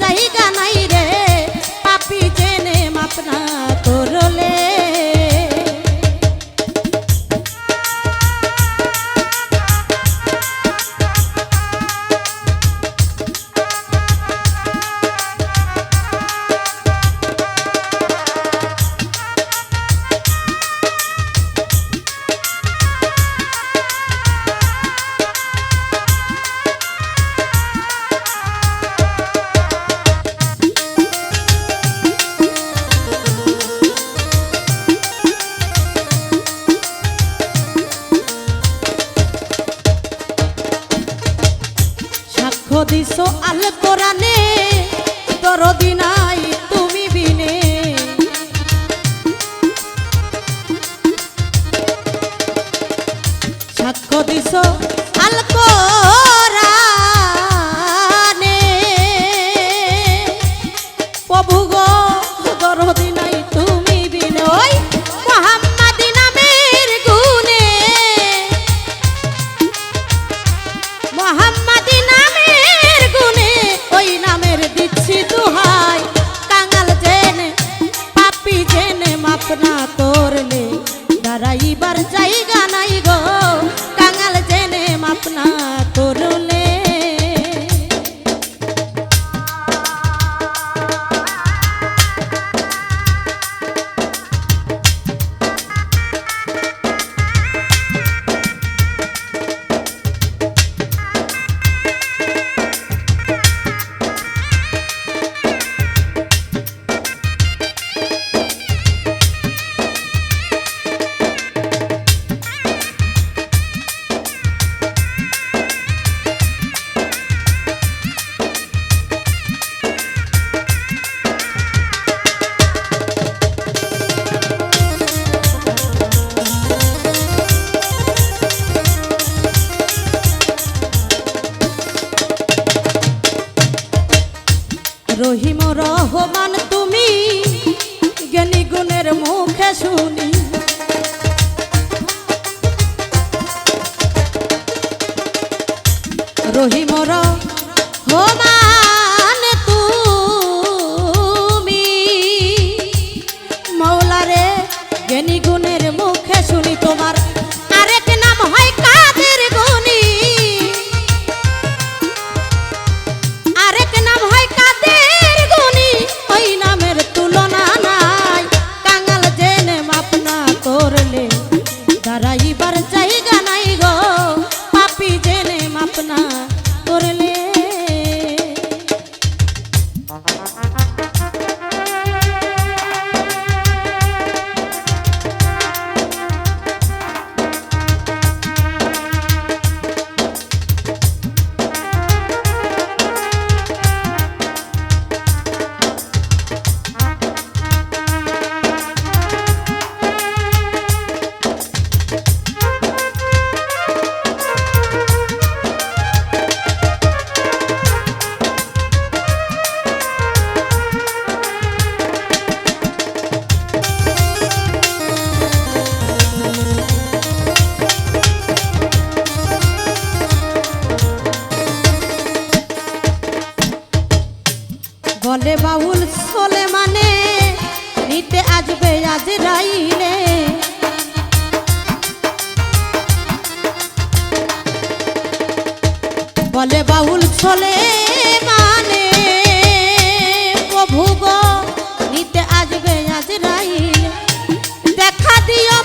জায়গা দিছ আল কোরআনে। দরদি না তোরলে দাঁড়াইবার জায়গা নাই। রহিম রহমান তুমি জ্ঞানী গুণের মুখে শুনি। বাউল সোলে মানে নিতে আসবে আজ রাইলে। বলে বাউল সোলে মানে প্রভু গো, নিতে আসবে আজ রাইলে। দেখা দিও